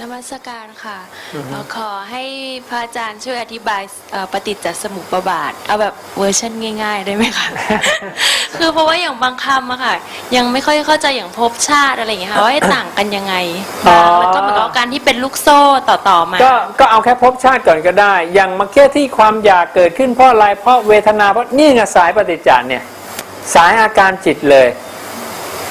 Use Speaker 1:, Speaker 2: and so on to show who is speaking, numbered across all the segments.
Speaker 1: นมัสการค่ะเอ่อขอให้พระอาจารย์ช่วยอธิบายเอ่อปฏิจจสมุปบาท เอาแบบเวอร์ชันง่าย ๆ ได้ไหมคะ คือเพราะว่าอย่างบางคำอะค่ะ ยังไม่ค่อยเข้าใจอย่างภพชาติอะไรอย่างเงี้ยค่ะว่าให้ต่างกันยังไง
Speaker 2: อ๋อ
Speaker 1: แล้วก็เหมือนกับการที่เป็นลูกโซ่ต่อๆมา
Speaker 2: ก็ก็เอาแค่ภพชาติก่อนก็ได้ อย่างเมื่อกี้ที่ความอยากเกิดขึ้นเพราะอะไรเพราะเวทนาเพราะนี่ไงสายปฏิจจารเนี่ย สายอาการจิตเลย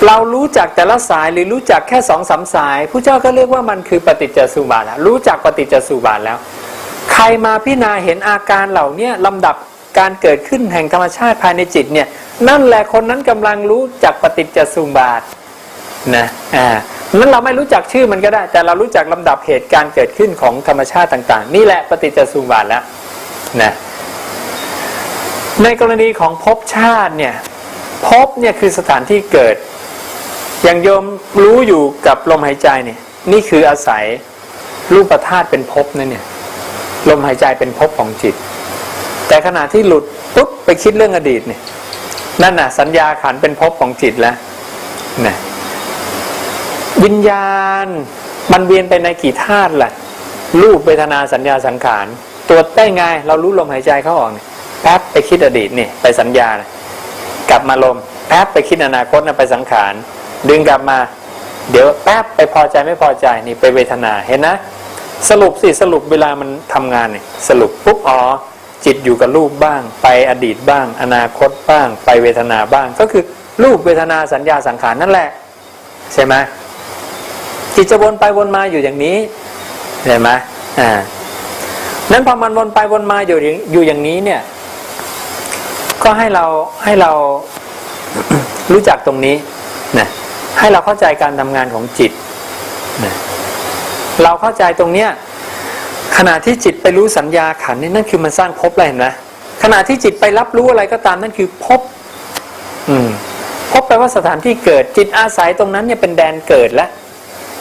Speaker 2: เรารู้จักแต่ละสายหรือรู้จักแค่สองสามสายผู้เจ้าก็เรียกว่ามันคือปฏิจจสุบาทแล้วรู้จักปฏิจจสุบาทแล้ว ใครมาพิจารณาเห็นอาการเหล่านี้ลำดับการเกิดขึ้นแห่งธรรมชาติภายในจิตเนี่ยนั่นแหละคนนั้นกำลังรู้จักปฏิจจสุบาทนะอ่านั้นเราไม่รู้จักชื่อมันก็ได้ แต่เรารู้จักลำดับเหตุการณ์เกิดขึ้นของธรรมชาติต่างๆ นี่แหละปฏิจจสุบาทแล้วนะในกรณีของภพชาติเนี่ยภพเนี่ยคือสถานที่เกิด อย่างโยมรู้อยู่กับลมหายใจเนี่ย นี่คืออาศัยรูปธาตุเป็นภพนั่นเนี่ยลมหายใจเป็นภพของจิต แต่ขณะที่หลุดปุ๊บไปคิดเรื่องอดีตเนี่ยนั่นน่ะ สัญญาขันเป็นภพของจิตแล้วนะวิญญาณมันเวียนไปในกี่ธาตุล่ะรูปเวทนาสัญญาสังขารตัวจได้ไงเรารู้ลมหายใจเข้าออกเนี่ยแป๊บไปคิดอดีตนี่ไปสัญญานะกลับมาลมแป๊บไปคิดอนาคตนะไปสังขาร ดึงกลับมา เดี๋ยวแป๊บไปพอใจไม่พอใจนี่ไปเวทนาเห็นนะ สรุปสิสรุปเวลามันทำงานเนี่ยสรุปปุ๊บอ๋อจิตอยู่กับรูปบ้าง ไปอดีตบ้าง อนาคตบ้าง ไปเวทนาบ้าง ก็คือรูปเวทนาสัญญาสังขารนั่นแหละ ใช่ไหมจิตจะวนไปวนมาอยู่อย่างนี้เห็นไหมอ่านั้นพอมันวนไปวนมาอยู่อยู่อย่างนี้เนี่ย ก็ให้เราให้เรารู้จักตรงนี้ ให้เราเข้าใจการทำงานของจิต เราเข้าใจตรงเนี้ยขณะที่จิตไปรู้สัญญาขันนี่นั่นคือมันสร้างภพอะไรเห็นไหมขณะที่จิตไปรับรู้อะไรก็ตามนั่นคือภพอืมภพแปลว่าสถานที่เกิด จิตอาศัยตรงนั้นเนี่ยเป็นแดนเกิดแล้ว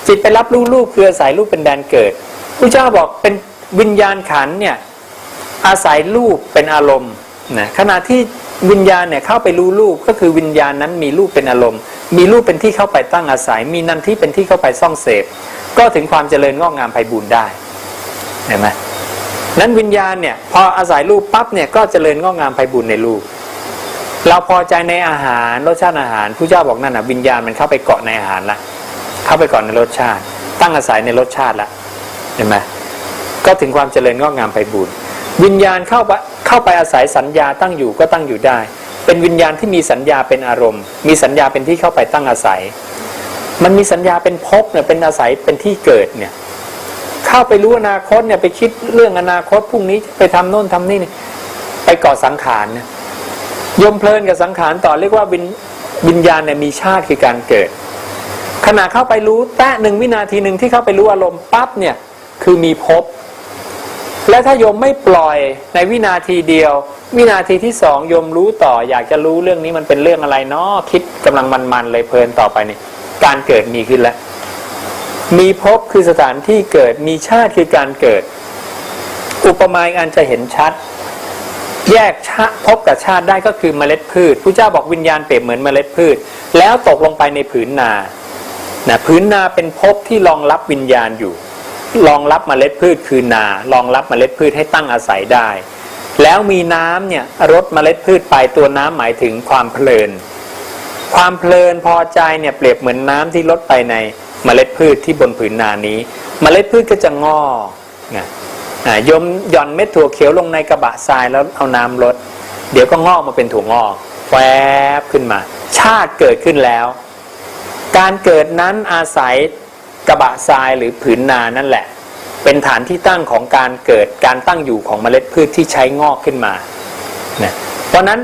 Speaker 2: จิตไปรับรู้รูปคืออาศัยรูปเป็นแดนเกิดพระเจ้าบอกเป็นวิญญาณขันเนี่ยอาศัยรูปเป็นอารมณ์นะขณะที่วิญญาณเนี่ยเข้าไปรู้รูปก็คือวิญญาณนั้นมีรูปเป็นอารมณ์ มีรูปเป็นที่เข้าไปตั้งอาศัย มีนันที่เป็นที่เข้าไปซ่องเสพ ก็ถึงความเจริญงอกงามไพบูรณ์ได้เห็นไหมนั้นวิญญาณเนี่ยพออาศัยรูปปั๊บเนี่ยก็เจริญงอกงามไพบูรณ์ในรูป เราพอใจในอาหารรสชาติอาหารผู้เจ้าบอกนั่นนะวิญญาณมันเข้าไปเกาะในอาหารละเข้าไปเกาะในรสชาติ ตั้งอาศัยในรสชาติละเห็นไหมก็ถึงความเจริญงอกงามไพบูรณ์วิญญาณเข้าไปเข้าไปอาศัยสัญญาตั้งอยู่ก็ตั้งอยู่ได้ เป็นวิญญาณที่มีสัญญาเป็นอารมณ์ มีสัญญาเป็นที่เข้าไปตั้งอาศัย มันมีสัญญาเป็นภพเนี่ยเป็นอาศัยเป็นที่เกิดเนี่ยเข้าไปรู้อนาคตเนี่ยไปคิดเรื่องอนาคตพรุ่งนี้ไปทำโน่นทำนี่เนี่ยไปก่อสังขารเนี่ยยมเพลินกับสังขารต่อเรียกว่าวิญวิญญาณเนี่ยมีชาติคือการเกิด ขณะเข้าไปรู้แตะหนึ่งวินาทีหนึ่งที่เข้าไปรู้อารมณ์ปั๊บเนี่ยคือมีภพ และถ้าโยมไม่ปล่อยในวินาทีเดียว วินาทีที่สองโยมรู้ต่อ อยากจะรู้เรื่องนี้มันเป็นเรื่องอะไรเนาะคิดกำลังมันๆเลยเพลินต่อไปนี่การเกิดมีขึ้นแล้ว มีภพคือสถานที่เกิดมีชาติคือการเกิด อุปมาอีกอันจะเห็นชัด แยกชาภพกับชาติได้ก็คือเมล็ดพืชผู้เจ้าบอกวิญญาณเปรียบเหมือนเมล็ดพืช แล้วตกลงไปในผืนนานะผืนนาเป็นภพที่รองรับวิญญาณอยู่ รองรับเมล็ดพืชคือนา รองรับเมล็ดพืชให้ตั้งอาศัยได้ แล้วมีน้ำเนี่ยรดเมล็ดพืชไปตัวน้ำหมายถึงความเพลิน ความเพลินพอใจเนี่ยเปรียบเหมือนน้ำที่ลดไปในเมล็ดพืชที่บนผืนนานี้เมล็ดพืชก็จะงอกนะยมหย่อนเม็ดถั่วเขียวลงในกระบะทรายแล้วเอาน้ำลดเดี๋ยวก็งอกมาเป็นถั่วงอกแวบขึ้นมา ชาติเกิดขึ้นแล้ว การเกิดนั้นอาศัย กระบะทรายหรือผืนนานั่นแหละ เป็นฐานที่ตั้งของการเกิดการตั้งอยู่ของเมล็ดพืชที่ใช้งอกขึ้นมานะเพราะนั้น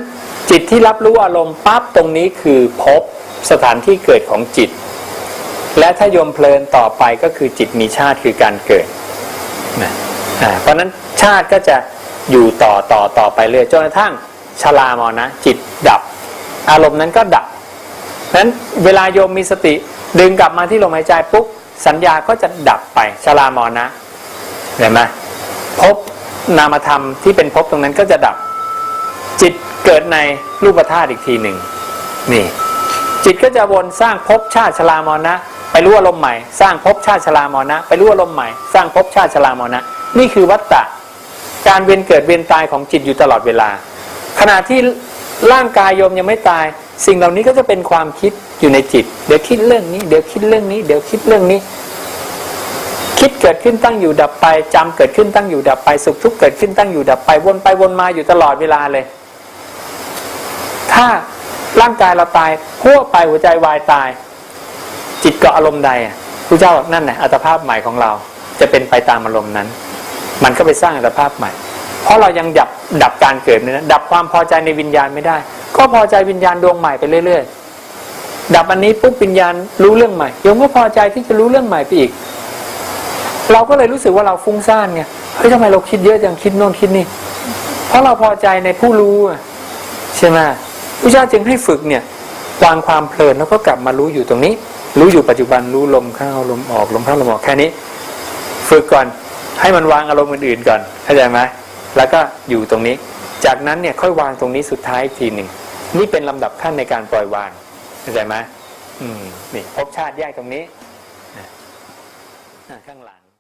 Speaker 2: จิตที่รับรู้อารมณ์ปั๊บตรงนี้คือพบสถานที่เกิดของจิต และถ้าโยมเพลินต่อไปก็คือจิตมีชาติคือการเกิดนะเพราะฉะนั้นชาติก็จะอยู่ต่อต่อต่อไปเรื่อยจนกระทั่งชรามรณะจิตดับ อารมณ์นั้นก็ดับนั้นเวลาโยมมีสติดึงกลับมาที่ลมหายใจปุ๊บ สัญญาก็จะดับไปชรามรณะเห็นไหมภพนามธรรมที่เป็นภพตรงนั้นก็จะดับ จิตเกิดในรูปธาตุอีกทีหนึ่งนี่ จิตก็จะวนสร้างภพชาติชรามรณะไปรู้อารมณ์ใหม่ สร้างภพชาติชรามรณะไปรู้อารมณ์ใหม่ สร้างภพชาติชรามรณะนี่คือวัตตะการเวียนเกิดเวียนตายของจิตอยู่ตลอดเวลา ขณะที่ร่างกายโยมยังไม่ตาย สิ่งเหล่านี้ก็จะเป็นความคิดอยู่ในจิต เดี๋ยวคิดเรื่องนี้ เดี๋ยวคิดเรื่องนี้ เดี๋ยวคิดเรื่องนี้ คิดเกิดขึ้นตั้งอยู่ดับไปจำเกิดขึ้นตั้งอยู่ดับไปสุขทุกข์เกิดขึ้นตั้งอยู่ดับไปวนไปวนมาอยู่ตลอดเวลาเลย ถ้าร่างกายเราตายพัวไปหัวใจวายตาย จิตเกาะอารมณ์ใดอะพระเจ้าบอกนั่นแหละอัตภาพใหม่ของเรา จะเป็นไปตามอารมณ์นั้น มันก็ไปสร้างอัตภาพใหม่ เพราะเรายังดับดับการเกิดไม่ได้ดับความพอใจในวิญญาณไม่ได้ ก็พอใจวิญญาณดวงใหม่ไปเรื่อย ๆ ดับอันนี้ปุ๊บวิญญาณรู้เรื่องใหม่โยมก็พอใจที่จะรู้เรื่องใหม่ไปอีก เราก็เลยรู้สึกว่าเราฟุ้งซ่านไงเฮ้ยทำไมเราคิดเยอะจังคิดโน่นคิดนี่ เพราะเราพอใจในผู้รู้ใช่ไหมพระเจ้าจึงให้ฝึกเนี่ยวางความเพลินแล้วก็กลับมารู้อยู่ตรงนี้ รู้อยู่ปัจจุบันรู้ลมเข้าลมออกลมเข้าลมออกแค่นี้ ฝึกก่อนให้มันวางอารมณ์อื่นๆก่อนเข้าใจไหมแล้วก็อยู่ตรงนี้ จากนั้นเนี่ยค่อยวางตรงนี้สุดท้ายทีหนึ่ง นี่เป็นลำดับขั้นในการปล่อยวางเข้าใจไหมอืมนี่ภพชาติแยกตรงนี้ข้างหลัง